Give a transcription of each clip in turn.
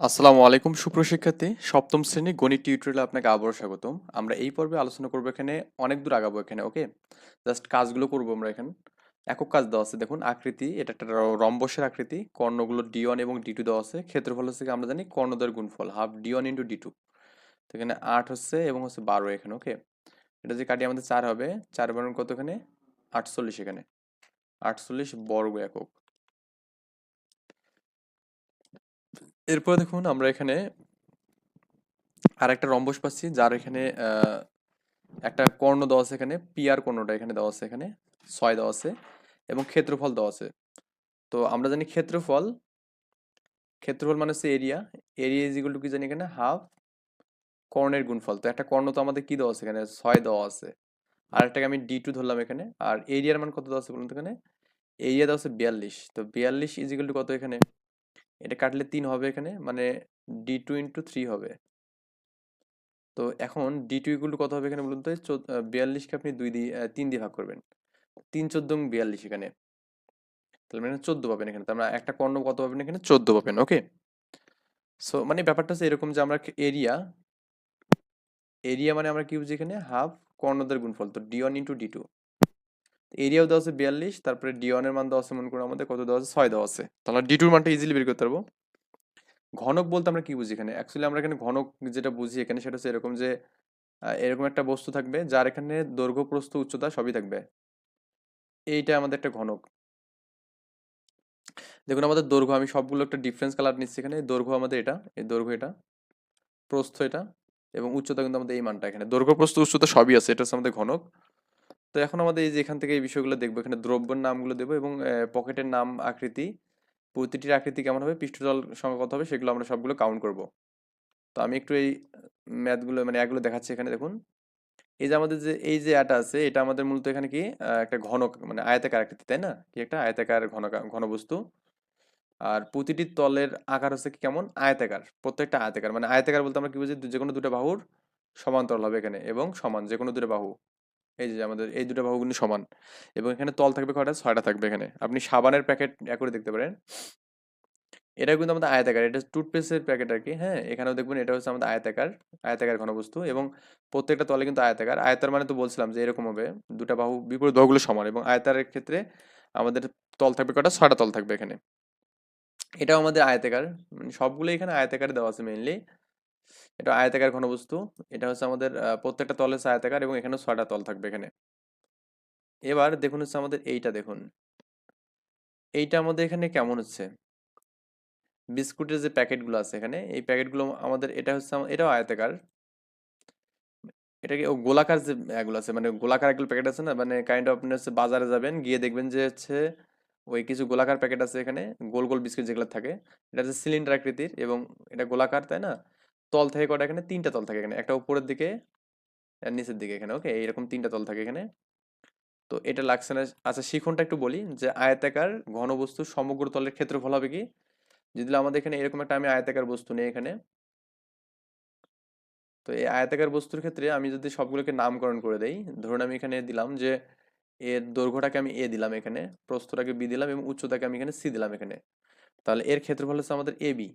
আসসালামু আলাইকুম সুপ্রশিক্ষার্থী সপ্তম শ্রেণি গণিত টিউটোরিয়ালে আপনাকে আবারও স্বাগতম। আমরা এই পর্বে আলোচনা করব এখানে, অনেক দূর আগাবো এখানে ওকে জাস্ট কাজগুলো করব আমরা এখানে। একক কাজ দেওয়া আছে, দেখুন, আকৃতি, এটা একটা রম্বসের আকৃতি, কর্ণগুলো ডি ওয়ান এবং ডি টু দেওয়া আছে। ক্ষেত্রফল হচ্ছে আমরা জানি কর্ণদের গুণফল half D one into D two তো এখানে আট হচ্ছে এবং হচ্ছে বারো এখানে ওকে এটা যে কাটি আমাদের চার হবে, চার বারণ কত এখানে? আটচল্লিশ এখানে। আটচল্লিশ বর্গ একক। এরপর দেখুন আমরা এখানে আর একটা রম্বস পাচ্ছি, যার এখানে একটা কর্ণ দেওয়া আছে এখানে পিয়ার কর্ণটা এখানে দেওয়া আছে এখানে, ছয় দেওয়া আছে, এবং ক্ষেত্রফল দেওয়া আছে। তো আমরা জানি ক্ষেত্রফল ক্ষেত্রফল মানে হচ্ছে এরিয়া এরিয়া ইজ টু কি জানি এখানে? হাফ কর্ণের গুণফল। তো একটা কর্ণ তো আমাদের কি দেওয়া আছে এখানে? ছয় দেওয়া আছে। আর একটাকে আমি ডি টু ধরলাম এখানে, আর এরিয়ার মান কত দেওয়া আছে বলুন তো এখানে? এরিয়া দেওয়া আছে বিয়াল্লিশ। তো বিয়াল্লিশ ইজ টু কত এখানে? এটা কাটলে তিন হবে এখানে মানে ডি টু ইন্টু থ্রি হবে। তো এখন ডি টু ইকুয়াল কত হবে এখানে বলুন তো? বিয়াল্লিশকে আপনি দুই দিয়ে তিন দিয়ে ভাগ করবেন। তিন, চোদ্দ বিয়াল্লিশ এখানে। তাহলে মানে চোদ্দ পাবেন এখানে। তার মানে একটা কর্ণ কত পাবেন এখানে? চোদ্দ পাবেন, ওকে? সো মানে ব্যাপারটা হচ্ছে এরকম যে আমরা এরিয়া এরিয়া মানে আমরা কি বুঝি এখানে? হাফ কর্ণদের গুণফল। তো D one into D two এরিয়াও দেওয়া আছে বিয়াল্লিশ, তারপরে ডি ওয়ানের মান দেওয়া আছে মনে করুন আমাদের কত দেওয়া আছে? ছয় দেওয়া আছে। তাহলে ডি টুর মানটা ইজিলি বের করতে পারব। ঘনক বলতে আমরা কি বুঝি এখানে? অ্যাকচুয়ালি আমরা এখানে ঘনক যেটা বুঝি এখানে সেটা হচ্ছে এরকম যে এরকম একটা বস্তু থাকবে যার এখানে দৈর্ঘ্য প্রস্থ উচ্চতা সবই থাকবে। এইটা আমাদের একটা ঘনক। দেখুন আমাদের দৈর্ঘ্য, আমি সবগুলো একটা ডিফারেন্স কালার নিচ্ছি এখানে। দৈর্ঘ্য আমাদের এটা, এই দৈর্ঘ্য এটা, প্রস্থ এটা এবং উচ্চতা কিন্তু আমাদের এই মানটা এখানে। দৈর্ঘ্য প্রস্থ উচ্চতা সবই আছে, এটা হচ্ছে আমাদের ঘনক। তো এখন আমাদের এই যে এখান থেকে এই বিষয়গুলো দেখব, এখানে দ্রব্যের নামগুলো দেবো এবং পকেটের নাম, আকৃতি, প্রতিটির আকৃতি কেমন হবে, পৃষ্ঠতল সংখ্যা কত হবে সেগুলো আমরা সবগুলো কাউন্ট করব। তো আমি একটু এই ম্যাথগুলো মানে এগুলো দেখাচ্ছি এখানে দেখুন। এই যে আমাদের যে, এই যে অ্যাটা আছে, এটা আমাদের মূলত এখানে কি একটা ঘন মানে আয়তাকার আকৃতি, তাই না? কি একটা আয়তাকার ঘন ঘনবস্তু আর প্রতিটি তলের আকার হচ্ছে কি কেমন? আয়তাকার, প্রত্যেকটা আয়তাকার মানে আয়তাকার বলতে আমরা কি বুঝি? যে কোনো দুটো বাহুর সমান্তরাল হবে এখানে এবং সমান, যে কোনো দুটো বাহু। এই যে আমাদের এই দুটো বাহু সমান। এবং এখানে তল থাকবে কয়টা? ছয়টা থাকবে এখানে। আপনি সাবানের প্যাকেট করে দেখতে পারেন। এটা কিন্তু আমাদের আয়তাকার, এটা টুথপেস্টের প্যাকেট আর কি হ্যাঁ? এখানেও দেখবেন এটা হচ্ছে আমাদের আয়তাকার আয়তাকার ঘনবস্তু এবং প্রত্যেকটা তলে কিন্তু আয়তাকার। আয়তার মানে তো বলছিলাম যে এরকম হবে, দুটো বাহু বিপরীত বাহুগুলো সমান এবং আয়তারের ক্ষেত্রে আমাদের তল থাকবে কটা ছয়টা তল থাকবে এখানে। এটাও আমাদের আয়তাকার মানে সবগুলো এখানে আয়তাকারে দেওয়া আছে মেইনলি এটা আয়তাকার ঘনবস্তু এটা হচ্ছে আমাদের প্রত্যেকটা তলে আয়তাকার এবং এখানে ছয়টা তল থাকবে এখানে। এবার দেখুন হচ্ছে আমাদের এইটা দেখুন। এইটা আমাদের এখানে কেমন হচ্ছে? বিস্কুটের যে প্যাকেটগুলো আছে এখানে, এই প্যাকেটগুলো আমাদের এটা হচ্ছে এটাও আয়তাকার। এটাকে ও গোলাকার যে এগুলো আছে মানে গোলাকার এগুলো প্যাকেট আছে না মানে কাইন্ড আপনি হচ্ছে বাজারে যাবেন, গিয়ে দেখবেন যে হচ্ছে ওই কিছু গোলাকার প্যাকেট আছে এখানে, গোল গোল বিস্কুট যেগুলো থাকে। এটা হচ্ছে সিলিন্ডার আকৃতির এবং এটা গোলাকার, তাই না? তল থেকে কটা এখানে? তিনটা তল থাকে এখানে। একটা উপরের দিকে, আর নিচের দিকে এখানে। ওকে? এইরকম তিনটা তল থাকে এখানে। তো এটা লাগছে না। আচ্ছা শিখনটা একটু বলি যে আয়তাকার ঘনবস্তুর সমগ্র তলের ক্ষেত্রফল হবে কি? যদি আমাদের এখানে এরকম একটা আমি আয়তাকার বস্তু নেই এখানে। তো এই আয়তাকার বস্তুর ক্ষেত্রে আমি যদি সবগুলোকে নামকরণ করে দেই, ধরুন আমি এখানে দিলাম যে এর দৈর্ঘ্যটাকে আমি এ দিলাম এখানে, প্রস্থটাকে বি দিলাম এবং উচ্চতাকে আমি এখানে সি দিলাম এখানে। তাহলে এর ক্ষেত্রফল হচ্ছে আমাদের A B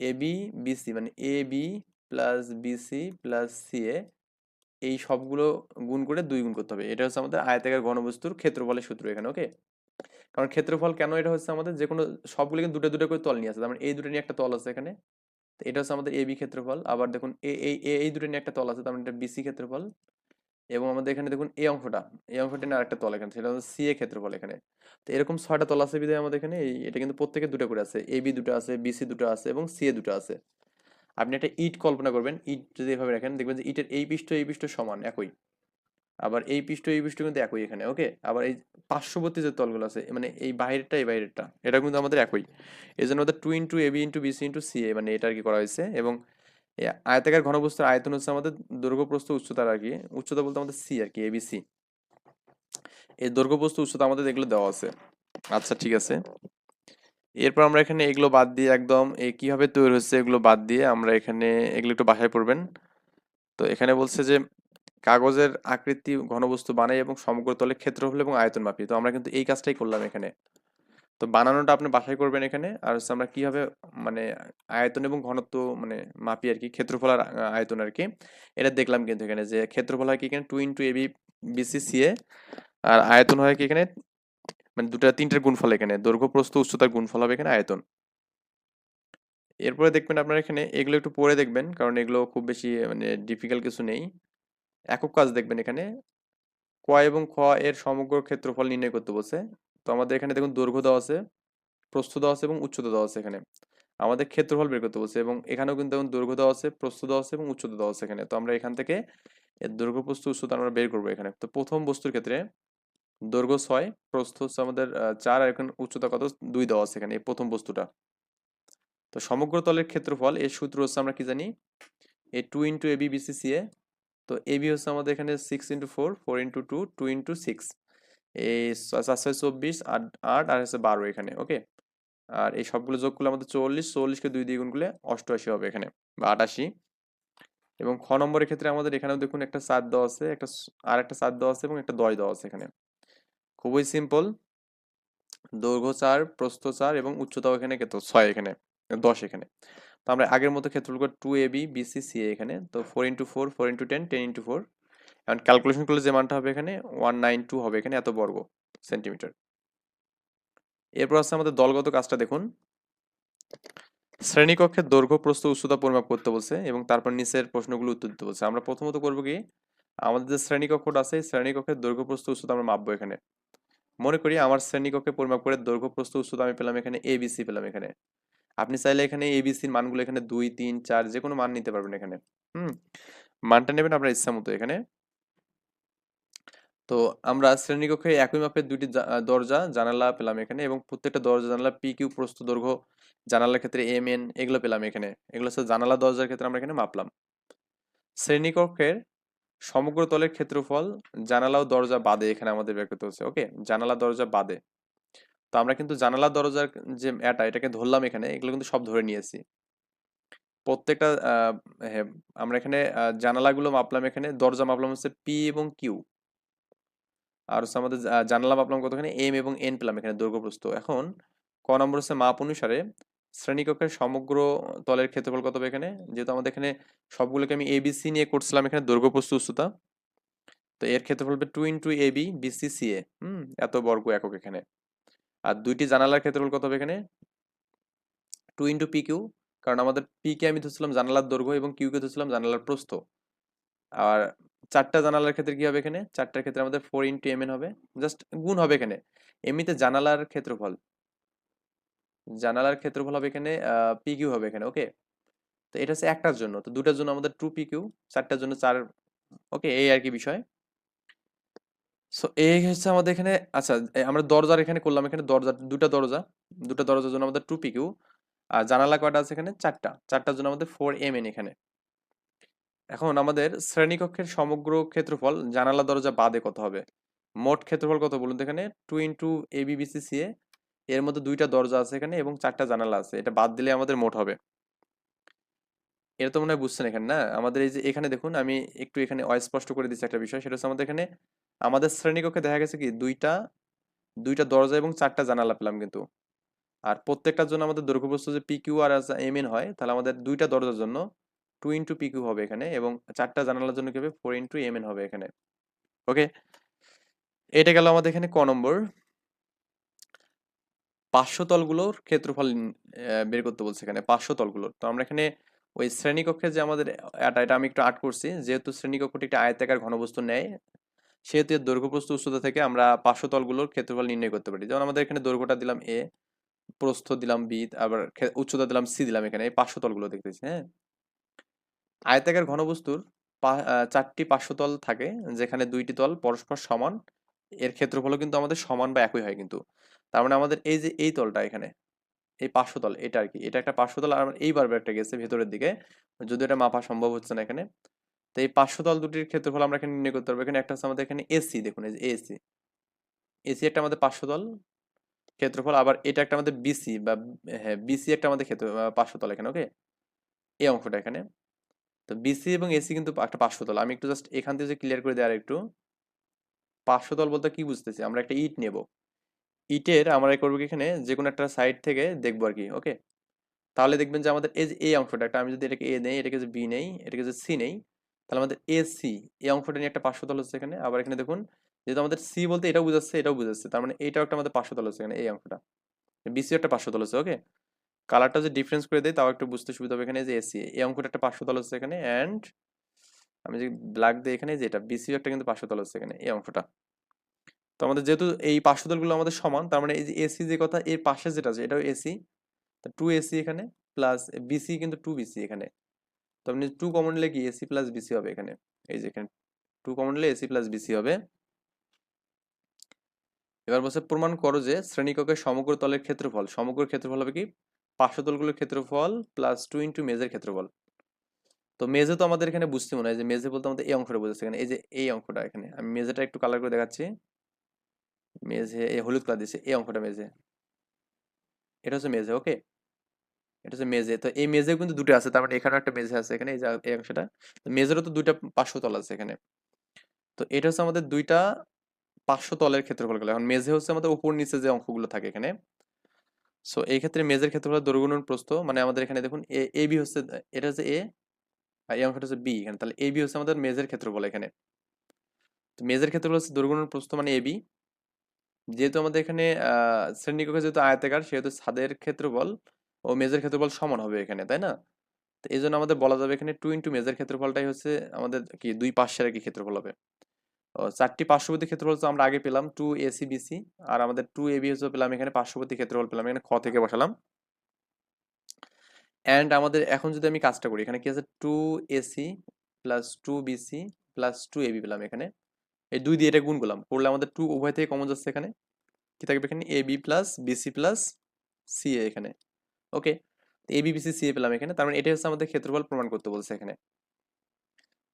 A B BC মানে A B plus BC plus C A এই সবগুলো গুণ করে দুই গুণ করতে হবে। এটা হচ্ছে আমাদের আয়তাকার ঘনবস্তুর ক্ষেত্রফলের সূত্র এখানে ওকে কারণ ক্ষেত্রফল কেন এটা হচ্ছে আমাদের যে কোনো, সবগুলো কিন্তু দুটো দুটো করে তল নিয়ে আছে তার মানে এই দুটো নিয়ে একটা তল আছে এখানে, তো এটা হচ্ছে আমাদের এবি ক্ষেত্রফল। আবার দেখুন এই এ- এই দুটো নিয়ে একটা তল আছে, তার মানে এটা বিসি ক্ষেত্রফল। এবং আমাদের এখানে দেখুন এই অংশটা এই অংশটা নিয়ে আরেকটা তল এখানে, সেটা হচ্ছে সি এ ক্ষেত্রফল এখানে। তো এরকম ছয়টা তল আছে বিধায় আমাদের এখানে এটা কিন্তু প্রত্যেকে দুটো করে আছে। এ বি দুটো আছে বিসি দুটো আছে এবং সি এ দুটো আছে। আপনি একটা ইট কল্পনা করবেন, ইট যদি এভাবে রাখেন, দেখবেন যে ইটের এই পৃষ্ঠ এই পৃষ্ঠ সমান, একই। আবার এই পৃষ্ঠ এই পৃষ্ঠ কিন্তু একই এখানে, ওকে? আবার এই পার্শ্ববর্তী যে তলগুলো আছে মানে এই বাইরেরটা এই বাইরেরটা এটা কিন্তু আমাদের একই। এই জন্য আমাদের two into AB into BC into C A মানে এটা আর কি করা হয়েছে এবং আয়তাকার ঘনবস্তুর আয়তন হচ্ছে আমাদের দৈর্ঘ্য প্রস্থ উচ্চতার আর কি উচ্চতা বলতে আমাদের সি আর কি এবিসি এই দৈর্ঘ্য প্রস্থ উচ্চতা আমাদের এগুলো দেওয়া আছে। আচ্ছা ঠিক আছে। এরপর আমরা এখানে এগুলো বাদ দিয়ে একদম কীভাবে তৈরি হচ্ছে এগুলো বাদ দিয়ে আমরা এখানে এগুলো একটু বাসায় পড়বেন। তো এখানে বলছে যে কাগজের আকৃতি ঘনবস্তু বানাই এবং সমগ্র তলে ক্ষেত্রফল এবং আয়তন মাপি। তো আমরা কিন্তু এই কাজটাই করলাম এখানে। তো বানানোটা আপনি বাসায় করবেন এখানে। আর হচ্ছে আমরা কীভাবে মানে আয়তন এবং ঘনত্ব মানে মাপি আর কি, ক্ষেত্রফল আর আয়তন আর কি, এটা দেখলাম কিন্তু এখানে যে ক্ষেত্রফল হয় কি এখানে two into AB BC CA আর আয়তন হয় কি এখানে মানে দুটা তিনটার গুণফল এখানে, দৈর্ঘ্য, প্রস্থ, উচ্চতার গুণফল হবে এখানে আয়তন। এরপরে দেখবেন আপনারা এখানে, এগুলো একটু পড়ে দেখবেন, কারণ এগুলো খুব বেশি মানে ডিফিকাল্ট কিছু নেই। একক কাজ দেখবেন এখানে, ক এবং খ এর সমগ্র ক্ষেত্রফল নির্ণয় করতে বলছে। তো আমাদের এখানে দেখুন দৈর্ঘ্য দেওয়া আছে, প্রস্থ দেওয়া আছে এবং উচ্চতা দেওয়া আছে এখানে। আমাদের ক্ষেত্রফল বের করতে বলছে এবং এখানেও কিন্তু দেখুন দৈর্ঘ্য দেওয়া আছে, প্রস্থ দেওয়া আছে এবং উচ্চতা দেওয়া আছে এখানে। তো আমরা এখান থেকে দৈর্ঘ্য, প্রস্থ, উচ্চতা আমরা বের করব এখানে। তো প্রথম বস্তুর ক্ষেত্রে দৈর্ঘ্য ছয়, প্রস্থ হচ্ছে আমাদের চার আর এখানে উচ্চতা কত? দুই দেওয়া আছে এখানে, এই প্রথম বস্তুটা। তো সমগ্র তলের ক্ষেত্রফল, এর সূত্র হচ্ছে আমরা কি জানি? এ two into A AB BCCA তো এবি হচ্ছে আমাদের এখানে six into four four into two two into six এই চার চব্বিশ, আট আট, আর হচ্ছে বারো এখানে, ওকে? আর এই সবগুলো যোগ করলে আমাদের চল্লিশ চল্লিশকে দুই দিয়ে গুণ করলে অষ্টআশি হবে এখানে, বা আটাশি। এবং খ নম্বরের ক্ষেত্রে আমাদের এখানেও দেখুন একটা চার দেওয়া আছে, একটা আর একটা চার দেওয়া আছে এবং একটা দশ দেওয়া আছে এখানে। খুবই সিম্পল। দৈর্ঘ্য চার, প্রস্থ চার এবং উচ্চতাও এখানে কত? ছয় এখানে, দশ এখানে। তো আমরা আগের মতো ক্ষেত্রফল two A B BC C এখানে, তো four into four four into ten ten into four এখন ক্যালকুলেশন করলে যে মানটা হবে এখানে ওয়ান নাইন টু হবে, এখানে এত বর্গ সেন্টিমিটার এরপর আছে আমাদের দলগত কাজটা দেখুন। শ্রেণীকক্ষের দৈর্ঘ্য, প্রস্থ, উচ্চতা পরিমাপ করতে বলছে এবং তারপর নিচের প্রশ্নগুলো উত্তর দিতে বলছে। আমরা প্রথমত করব কি? আমাদের যে শ্রেণীকক্ষটা আছে শ্রেণীকক্ষের দৈর্ঘ্য, প্রস্থ, উচ্চতা আমরা মাপবো এখানে। মনে করি আমার শ্রেণীকক্ষে পরিমাপ করে দৈর্ঘ্য, প্রস্থ, উচ্চতা আমি পেলাম এখানে এবিসি পেলাম এখানে। আপনি চাইলে এখানে এবিসির মানগুলো এখানে দুই, তিন, চার যে কোনো মান নিতে পারবেন এখানে। হুম? মানটা নেবেন আপনার ইচ্ছা মতো এখানে। তো আমরা শ্রেণীকক্ষে একই মাপের আহ, দরজা জানালা পেলাম এখানে এবং প্রত্যেকটা দরজা জানালা পি কিউ প্রস্থ দৈর্ঘ্য জানালার ক্ষেত্রে এম এন এগুলো পেলাম এখানে। এগুলো হচ্ছে জানালা দরজার ক্ষেত্রে আমরা এখানে মাপলাম। শ্রেণীকক্ষের সমগ্র তলের ক্ষেত্রফল জানালা ও দরজা বাদে এখানে আমাদের বের করতে হচ্ছে ওকে জানালা দরজা বাদে। তো আমরা কিন্তু জানালা দরজার যে এটা এটাকে ধরলাম এখানে এগুলো কিন্তু সব ধরে নিয়েছি। প্রত্যেকটা আমরা এখানে জানালাগুলো মাপলাম এখানে দরজা মাপলাম হচ্ছে পি এবং কিউ আর হচ্ছে আমাদের জা- জানালা মাপলাম কতখানি? এম এবং এন পেলাম এখানে দৈর্ঘ্য প্রস্থ এখন ক নম্বর হচ্ছে মাপ অনুসারে শ্রেণীকক্ষের সমগ্র তলের ক্ষেত্রফল কত হবে এখানে? যেহেতু আমাদের এখানে সবগুলোকে আমি এবিসি নিয়ে করছিলাম এখানে দৈর্ঘ্য প্রস্থ উচ্চতা। তো এর ক্ষেত্রফল হবে টু ইন্টু সি এ হুম? এত বর্গ একক এখানে। আর দুইটি জানালার ক্ষেত্রফল কত হবে এখানে? টু ইন্টু পি কিউ কারণ আমাদের পি কে আমি ধরছিলাম জানালার দৈর্ঘ্য এবং কিউ কে ধরছিলাম জানালার প্রস্থ। আর চারটা জানালার ক্ষেত্রে কি হবে এখানে? চারটার ক্ষেত্রে আমাদের ফোর ইন্টু এম এন হবে। জাস্ট গুণ হবে এখানে। এমনিতে জানালার ক্ষেত্রফল। জানালার ক্ষেত্রফল হবে এখানে পি কিউ হবে এখানে ওকে তো এটা হচ্ছে একটার জন্য। তো দুটার জন্য আমাদের টু পি কিউ চারটার জন্য চার ওকে এই আর কি বিষয়। সো এই হচ্ছে আমাদের এখানে আচ্ছা আমরা দরজার এখানে করলাম এখানে দরজা, দুটা দরজা। দুটা দরজার জন্য আমাদের টু পি কিউ আর জানালা কয়টা আছে এখানে? চারটা। চারটার জন্য আমাদের ফোর এম এন এখানে। এখন আমাদের শ্রেণীকক্ষের সমগ্র ক্ষেত্রফল জানালা দরজা বাদে কত হবে? মোট ক্ষেত্রফল কত বলুন এখানে? টু ইন্টু এ এর মধ্যে দুইটা দরজা আছে এখানে এবং চারটা জানালা আছে। এটা বাদ দিলে আমাদের মোট হবে। এটা তো মনে হয় বুঝছেন এখানে, না? আমাদের এই যে এখানে দেখুন, আমি একটু এখানে অস্পষ্ট করে দিচ্ছি একটা বিষয়। সেটা হচ্ছে আমাদের এখানে, আমাদের শ্রেণীকক্ষে দেখা গেছে কি? দুইটা দুইটা দরজা এবং চারটা জানালা পেলাম কিন্তু। আর প্রত্যেকটার জন্য আমাদের দৈর্ঘ্যপ্রস্থ যে P Q R M N হয়, তাহলে আমাদের দুইটা দরজার জন্য টু ইন্টু পি কিউ হবে এখানে এবং চারটা জানালার জন্য কি হবে? ফোর ইন্টু এম এন হবে এখানে। ওকে এটা গেল আমাদের এখানে ক নম্বর। পাঁচশো তলগুলোর ক্ষেত্রফল বের করতে বলছে এখানে পাঁচশো তলগুলোর। তো আমরা এখানে ওই শ্রেণীকক্ষে যে আমাদের এটা আমি একটু আট করছি। যেহেতু শ্রেণীকক্ষটি একটা আয়তাকার ঘনবস্তু নেয়, সেহেতু এর দৈর্ঘ্য উচ্চতা থেকে আমরা পাঁচশো তলগুলোর ক্ষেত্রফল নির্ণয় করতে পারি। যেমন আমাদের এখানে দৈর্ঘ্যটা দিলাম এ প্রস্থ দিলাম বি আবার উচ্চতা দিলাম সি দিলাম এখানে, এই পাঁচশো তলগুলো দেখতেছি হ্যাঁ? আয়তাকার ঘনবস্তুর চারটি পাঁচশো তল থাকে যেখানে দুইটি তল পরস্পর সমান। এর ক্ষেত্রফলও কিন্তু আমাদের সমান বা একই হয় কিন্তু। তার মানে আমাদের এই যে এই তলটা এখানে এই পাঁচশো তল এটা আর কি এটা একটা পাঁচশো তল আর এই বারবার একটা গেছে ভেতরের দিকে। যদি এটা মাপা সম্ভব হচ্ছে না এখানে তো এই পাঁচশো তল দুটির ক্ষেত্রফল আমরা এখানে নির্ণয় করতে পারব। এখানে একটা হচ্ছে আমাদের এখানে এসি দেখুন এই যে এসি। এসি একটা আমাদের পাঁচশো তল ক্ষেত্রফল আবার এটা একটা আমাদের বিসি বা হ্যাঁ বিসি একটা আমাদের ক্ষেত্র আহ, পাঁচশো তল এখানে ওকে? এই অংশটা এখানে। তো বিসি এবং এসি কিন্তু একটা পাঁচশো তল। আমি একটু জাস্ট এখান থেকে ক্লিয়ার করে দেওয়ার একটু। পাঁচশো তল বলতে কি বুঝতেছি? আমরা একটা ইট নেব। ইটের আমরা করব এখানে? যে কোনো একটা সাইড থেকে দেখব আর কি ওকে তাহলে দেখবেন যে আমাদের এই যে এই অংশটা, একটা আমি যদি এটাকে এ নেই, এটাকে যে বি নেই, এটাকে যে সি নেই, তাহলে আমাদের এ সি এই অংশটা নিয়ে একটা পাঁচশো পার্শ্বতল হচ্ছে এখানে। আবার এখানে দেখুন, যেহেতু আমাদের সি বলতে এটাও বুঝাচ্ছে এটাও বুঝাচ্ছে, তার মানে এটাও একটা আমাদের পাঁচশো পার্শ্বতল হচ্ছে এখানে, এই অংশটা। বিসি একটা পাঁচশো পার্শ্বতল হচ্ছে ওকে কালারটা যে ডিফারেন্স করে দেয়, তাও একটু বুঝতে সুবিধা হবে এখানে যে এসি এই অঙ্কটা একটা পাঁচশো পার্শ্বতল হচ্ছে এখানে অ্যান্ড আমি যে ব্ল্যাক দিই এখানে যে এটা বিসি একটা কিন্তু পার্শ্বতল হচ্ছে এখানে, এই অংশটা তো আমাদের যেহেতু এই পার্শ্বতলগুলো আমাদের সমান, তার মানে এই যে এসি যে কথা, এর পাশে যেটা আছে, এটাও এসি টু এসি এখানে প্লাস বিসি কিন্তু টু বিসি এখানে। তো আপনি টু কমন নিলে কি এসি প্লাস বিসি হবে এখানে? এই যে এখানে টু কমন নিলে এসি প্লাস বিসি হবে। এবার বলছে, প্রমাণ করো যে শ্রেণীককের সমগ্র তলের ক্ষেত্রফল সমগ্র ক্ষেত্রফল হবে কি? পার্শ্বতলগুলোর ক্ষেত্রফল প্লাস টু ইন্টু মেজের ক্ষেত্রফল। তো মেজে তো আমাদের এখানে বুঝতে মনে হয় যে মেজে বলতে আমাদের এই অংশটা বোঝাচ্ছে এখানে, এই যে এই অঙ্কটা এখানে। আমি মেজেটা একটু কালার করে দেখাচ্ছি। মেজে এই হলুদ কালার দিচ্ছে এই অঙ্কটা মেজে এটা হচ্ছে মেজে ওকে এটা হচ্ছে মেজে তো এই মেজে কিন্তু দুটো আছে, তার মানে এখানে একটা মেজে আছে এখানে, এই যে এই অংশটা। তো মেজেরও তো দুইটা পার্শ্বতল আছে এখানে। তো এটা হচ্ছে আমাদের দুইটা পার্শ্বতলের ক্ষেত্রফলগুলো এখন মেজে হচ্ছে আমাদের উপর নিচে যে অংশগুলো থাকে এখানে সো এই ক্ষেত্রে মেজের ক্ষেত্রফল দৈর্ঘ্য প্রস্থ। মানে আমাদের এখানে দেখুন, এ এ, বি হচ্ছে, এটা হচ্ছে এ আর এই অংশটা হচ্ছে বি এখানে। তাহলে এ, বি হচ্ছে আমাদের মেজের ক্ষেত্রফল এখানে। তো মেজের ক্ষেত্রফল হচ্ছে দৈর্ঘ্য প্রস্থ মানে এ, বি। যেহেতু আমাদের এখানে শ্রেণীকক্ষে যেহেতু আয়তাকার, সেহেতু ছাদের ক্ষেত্রফল ও মেজের ক্ষেত্রফল সমান হবে এখানে, তাই না? তো এই জন্য আমাদের বলা যাবে এখানে টু ইন্টু মেজের ক্ষেত্রফলটাই হচ্ছে আমাদের কি, দুই পাশের আর কি ক্ষেত্রফল হবে। চারটি পার্শ্ববর্তী ক্ষেত্রফল তো আমরা আগে পেলাম টু এসি বিসি আর আমাদের টু এ বি পেলাম, এখানে পার্শ্ববর্তী ক্ষেত্রফল পেলাম, এখানে খ থেকে বসালাম। অ্যান্ড আমাদের এখন যদি আমি কাজটা করি, এখানে কি আছে? Two AC plus two BC plus two AB পেলাম এখানে। এই দুই দিয়ে এটা গুণ করলাম, করলে আমাদের টু উভয় থেকে কমন যাচ্ছে এখানে। কি থাকবে এখানে? A B plus BC plus C এখানে। Okay A B BC C A পেলাম এখানে, তার মানে এটা হচ্ছে আমাদের ক্ষেত্রফল প্রমাণ করতে বলছে এখানে।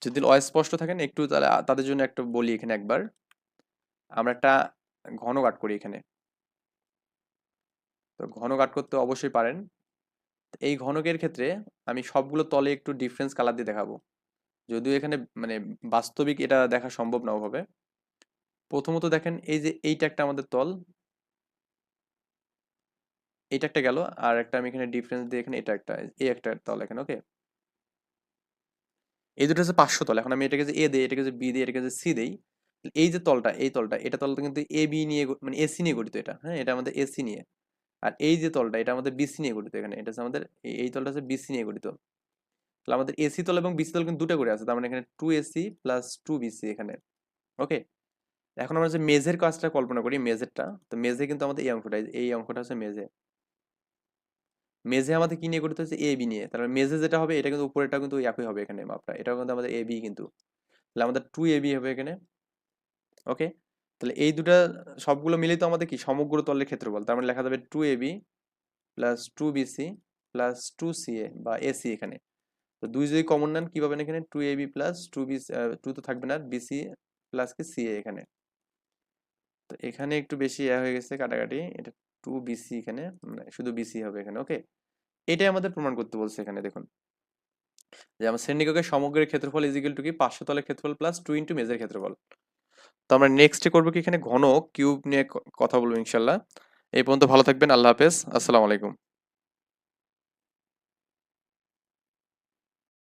যদি অস্পষ্ট থাকেন একটু তাহলে তাদের জন্য একটু বলি এখানে একবার। আমরা একটা ঘন কাট করি এখানে। তো ঘন কাট করতে অবশ্যই পারেন। এই ঘনকের ক্ষেত্রে আমি সবগুলো তলে একটু ডিফারেন্স কালার দিয়ে দেখাবো। যদিও এখানে মানে বাস্তবিক এটা দেখা সম্ভব না ওভাবে। প্রথমত দেখেন, এই যে এইটা একটা আমাদের তল। এইটা একটা গেল। আর একটা আমি এখানে ডিফারেন্স দিয়ে এখানে এটা একটা, এই একটা তল এখানে ওকে এই দুটো হচ্ছে পাঁচশো তল। এখন আমি এটাকে যে এ দিই, এটাকে যে বি দিই, এটাকে যে সি দেই এই যে তলটা, এই তলটা, এটা তলটা কিন্তু এ বি নিয়ে মানে এসি নিয়ে গঠিত এটা। হ্যাঁ এটা আমাদের এসি নিয়ে। আর এই যে তলটা, এটা আমাদের বিসি নিয়ে গঠিত এখানে। এটা আমাদের এই তলটা হচ্ছে বিসি নিয়ে গঠিত। তাহলে আমাদের এসি তল এবং বিসি তল কিন্তু দুটো করে আছে। তার মানে এখানে two AC plus two BC এখানে। ওকে এখন আমরা যে মেজের কাজটা কল্পনা করি মেজেরটা তো মেজে কিন্তু আমাদের এই অঙ্কটা এই অঙ্কটা হচ্ছে মেজে মেজে আমাদের কি নিয়ে গঠিত হচ্ছে এ বি নিয়ে। তাহলে মেজে যেটা হবে, এটা কিন্তু উপরেটা কিন্তু একই হবে এখানে মাপটা। এটাও কিন্তু আমাদের এ বি কিন্তু। তাহলে আমাদের টু এ বি হবে এখানে। ওকে তাহলে এই দুটা, সবগুলো মিলেই তো আমাদের কি? সমগ্র তলের ক্ষেত্রফল। তার মানে লেখা যাবে two A B plus two BC plus two C A বা এসি এখানে। তো দুই যদি কমন নেন, কি পাবেন এখানে? Two A B plus two B two তো থাকবে না। বিসি প্লাস কি? সি এ এখানে। তো এখানে একটু বেশি ইয়ে হয়ে গেছে কাটাকাটি। এটা টু বিসি এখানে মানে শুধু বিসি হবে এখানে ওকে এটাই আমাদের প্রমাণ করতে বলছে এখানে, দেখুন। যে আমার শ্রেণীককের সমগ্রের ক্ষেত্রফল ইজিক্যাল টু কি? পাঁচশো তলের ক্ষেত্রফল প্লাস টু ইন্টু মেজের ক্ষেত্রফল। তো আমরা নেক্সটে করব কি এখানে? ঘন কিউব নিয়ে কথা বলব ইনশাল্লাহ এই পর্যন্ত ভালো থাকবেন, আল্লাহ হাফেজ। আসসালামু আলাইকুম।